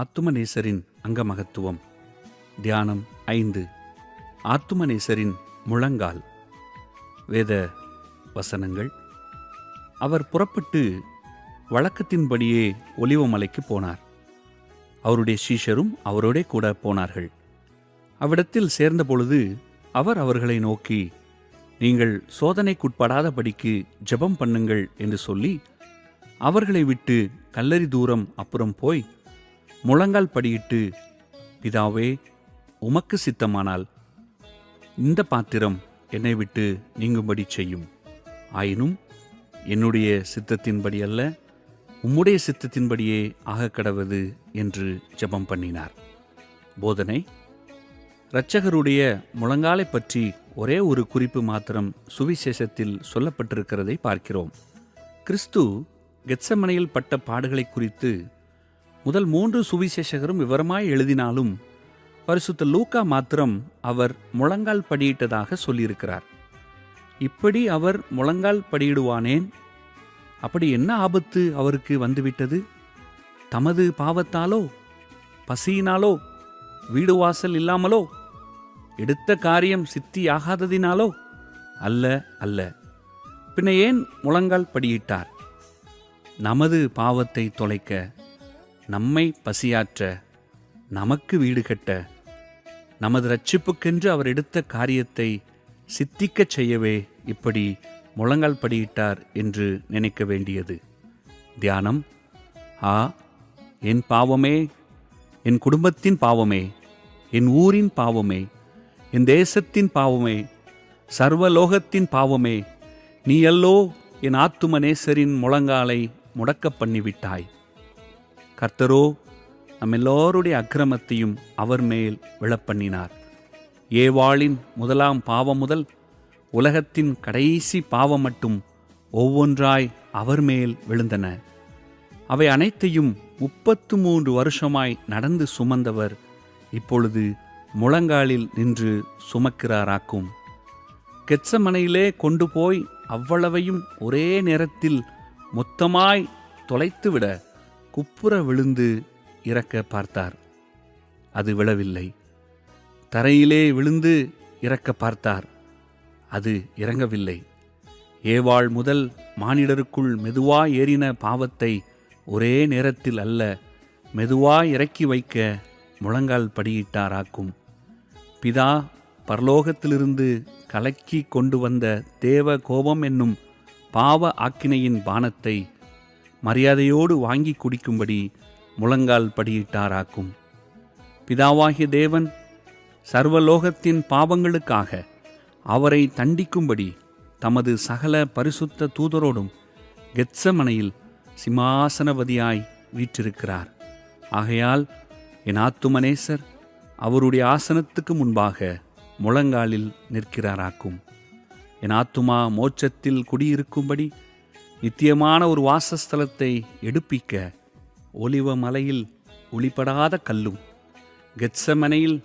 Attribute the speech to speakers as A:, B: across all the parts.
A: ஆத்துமநேசரின் அங்கமகத்துவம் தியானம் ஐந்து ஆத்துமநேசரின் முழங்கால் வேத வசனங்கள் அவர் புறப்பட்டு வழக்கத்தின்படியே ஒலிவமலைக்கு போனார் அவருடைய சீஷரும் அவரோடே கூட போனார்கள் அவ்விடத்தில் சேர்ந்தபொழுது அவர் அவர்களை நோக்கி நீங்கள் சோதனைக்குட்படாதபடிக்கு ஜெபம் பண்ணுங்கள் என்று சொல்லி அவர்களை விட்டு கல்லறி தூரம் அப்புறம் போய் முழங்கால் படியிட்டு பிதாவே உமக்கு சித்தமானால் இந்த பாத்திரம் என்னை விட்டு நீங்கும்படி செய்யும் ஆயினும் என்னுடைய சித்தத்தின்படி அல்ல உம்முடைய சித்தத்தின்படியே ஆக கடவது என்று ஜபம் பண்ணினார் போதனை இரட்சகருடைய முழங்காலை பற்றி ஒரே ஒரு குறிப்பு மாத்திரம் சுவிசேஷத்தில் சொல்லப்பட்டிருக்கிறதை பார்க்கிறோம் கிறிஸ்து கெட்சமனையில் பட்ட பாடுகளை குறித்து முதல் மூன்று சுவிசேஷகரும் விவரமாய் எழுதினாலும் பரிசுத்த லூக்கா மாத்திரம் அவர் முழங்கால் படியிட்டதாக சொல்லியிருக்கிறார் இப்படி அவர் முழங்கால் படியிடுவானேன் அப்படி என்ன ஆபத்து அவருக்கு வந்துவிட்டது தமது பாவத்தாலோ பசியினாலோ வீடு வாசல் இல்லாமலோ எடுத்த காரியம் சித்தியாகாததினாலோ அல்ல அல்ல பின்ன ஏன் முழங்கால் படியிட்டார் நமது பாவத்தை தொலைக்க நம்மை பசியாற்ற நமக்கு வீடு கட்ட நமது ரட்சிப்புக்கென்று அவர் எடுத்த காரியத்தை சித்திக்கச் செய்யவே இப்படி முழங்கால் படியிட்டார் என்று நினைக்க வேண்டியது தியானம் ஆ என் பாவமே என் குடும்பத்தின் பாவமே என் ஊரின் பாவமே என் தேசத்தின் பாவமே சர்வலோகத்தின் பாவமே நீ அல்லோ என் ஆத்துமநேசரின் முழங்காலை முடக்கப் பண்ணிவிட்டாய் கர்த்தரோ நம் எல்லோருடைய அக்கிரமத்தையும் அவர் மேல் விழப்பண்ணினார் ஏவாளின் முதலாம் பாவம் முதல் உலகத்தின் கடைசி பாவம் மட்டும் ஒவ்வொன்றாய் அவர் மேல் விழுந்தன அவை அனைத்தையும் முப்பத்து மூன்று வருஷமாய் நடந்து சுமந்தவர் இப்பொழுது முழங்காலில் நின்று சுமக்கிறாராக்கும் கெச்சமனையிலே கொண்டு போய் அவ்வளவையும் ஒரே நேரத்தில் மொத்தமாய் தொலைத்துவிட குப்புற விழுந்து இறக்க பார்த்தார் அது விழவில்லை தரையிலே விழுந்து இறக்க பார்த்தார் அது இறங்கவில்லை ஏவாள் முதல் மானிடருக்குள் மெதுவா ஏறின பாவத்தை ஒரே நேரத்தில் அல்ல மெதுவா இறக்கி வைக்க முழங்கால் படியிட்டாராக்கும் பிதா பரலோகத்திலிருந்து கலக்கி கொண்டு வந்த தேவ கோபம் என்னும் பாவ ஆக்கினையின் பானத்தை மரியாதையோடு வாங்கி குடிக்கும்படி முழங்கால் படியிட்டாராக்கும் பிதாவாகிய தேவன் சர்வலோகத்தின் பாவங்களுக்காக அவரை தண்டிக்கும்படி தமது சகல பரிசுத்த தூதரோடும் கெத்சமனையில் சிம்மாசனவதியாய் வீற்றிருக்கிறார் ஆகையால் என் ஆத்துமனேசர் அவருடைய ஆசனத்துக்கு முன்பாக முழங்காலில் நிற்கிறாராக்கும் என் ஆத்துமா மோட்சத்தில் குடியிருக்கும்படி நித்தியமான ஒரு வாசஸ்தலத்தை எடுப்பிக்க ஒலிவ மலையில் ஒளிப்படாத கல்லும் கெட்சமனையில்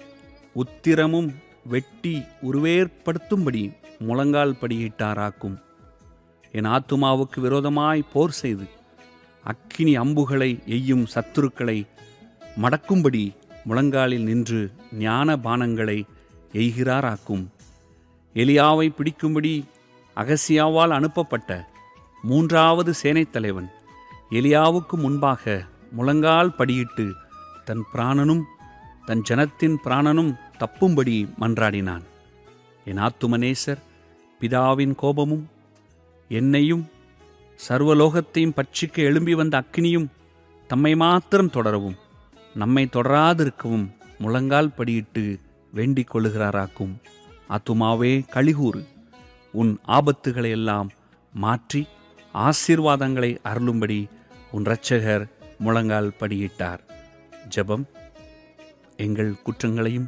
A: உத்திரமும் வெட்டி உருவேற்படுத்தும்படி முழங்கால் படியிட்டாராக்கும் என் ஆத்துமாவுக்கு விரோதமாய் போர் செய்து அக்கினி அம்புகளை எய்யும் சத்துருக்களை மடக்கும்படி முழங்காலில் நின்று ஞான பானங்களை எய்கிறாராக்கும் எலியாவை பிடிக்கும்படி அகசியாவால் அனுப்பப்பட்ட மூன்றாவது சேனைத் தலைவன் எலியாவுக்கு முன்பாக முழங்கால் படியிட்டு தன் பிராணனும் தன் ஜனத்தின் பிராணனும் தப்பும்படி மன்றாடினான் என் ஆத்துமநேசர் பிதாவின் கோபமும் என்னையும் சர்வலோகத்தையும் பட்சிக்க எழும்பி வந்த அக்கினியும் தம்மை மாத்திரம் தொடரவும் நம்மை தொடராதிருக்கவும் முழங்கால் படியிட்டு வேண்டிக் கொள்ளுகிறாராக்கும் அத்துமாவே கழிகூறு உன் ஆபத்துகளையெல்லாம் மாற்றி ஆசீர்வாதங்களை அருளும்படி உன் இரட்சகர் முழங்கால் படியிட்டார் ஜபம் எங்கள் குற்றங்களையும்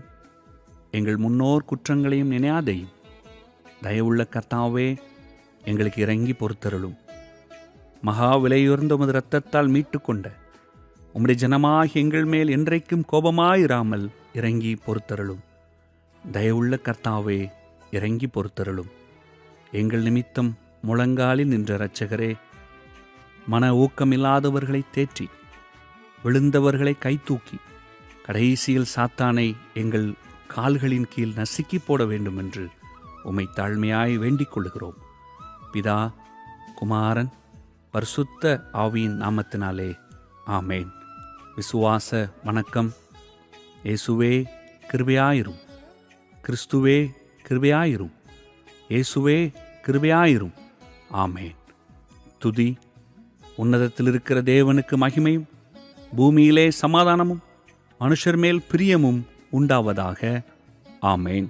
A: எங்கள் முன்னோர் குற்றங்களையும் நினையாதையும் தயவுள்ள கர்த்தாவே எங்களுக்கு இறங்கி பொறுத்தருளும் மகா விலையுயர்ந்த உமது இரத்தத்தால் மீட்டுக்கொண்ட உம்முடைய ஜனமாக எங்கள் மேல் என்றைக்கும் கோபமாயிராமல் இறங்கி பொறுத்தருளும் தயவுள்ள கர்த்தாவே இறங்கி பொறுத்தருளும் எங்கள் நிமித்தம் முழங்காலில் நின்ற இரட்சகரே மன ஊக்கமில்லாதவர்களை தேற்றி விழுந்தவர்களை கைத்தூக்கி கடைசியில் சாத்தானை எங்கள் கால்களின் கீழ் நசுக்கி போட வேண்டும் என்று உமை தாழ்மையாய் வேண்டிக் கொள்கிறோம் பிதா குமாரன் பரிசுத்த ஆவியின் நாமத்தினாலே ஆமேன் விசுவாச வணக்கம் இயேசுவே கிருபையாயிரும் கிறிஸ்துவே கிருபையாயிரும் இயேசுவே கிருபையாயிரும் ஆமேன் துதி உன்னதத்தில் இருக்கிற தேவனுக்கு மகிமையும் பூமியிலே சமாதானமும் மனுஷர் மேல் பிரியமும் உண்டாவதாக ஆமேன்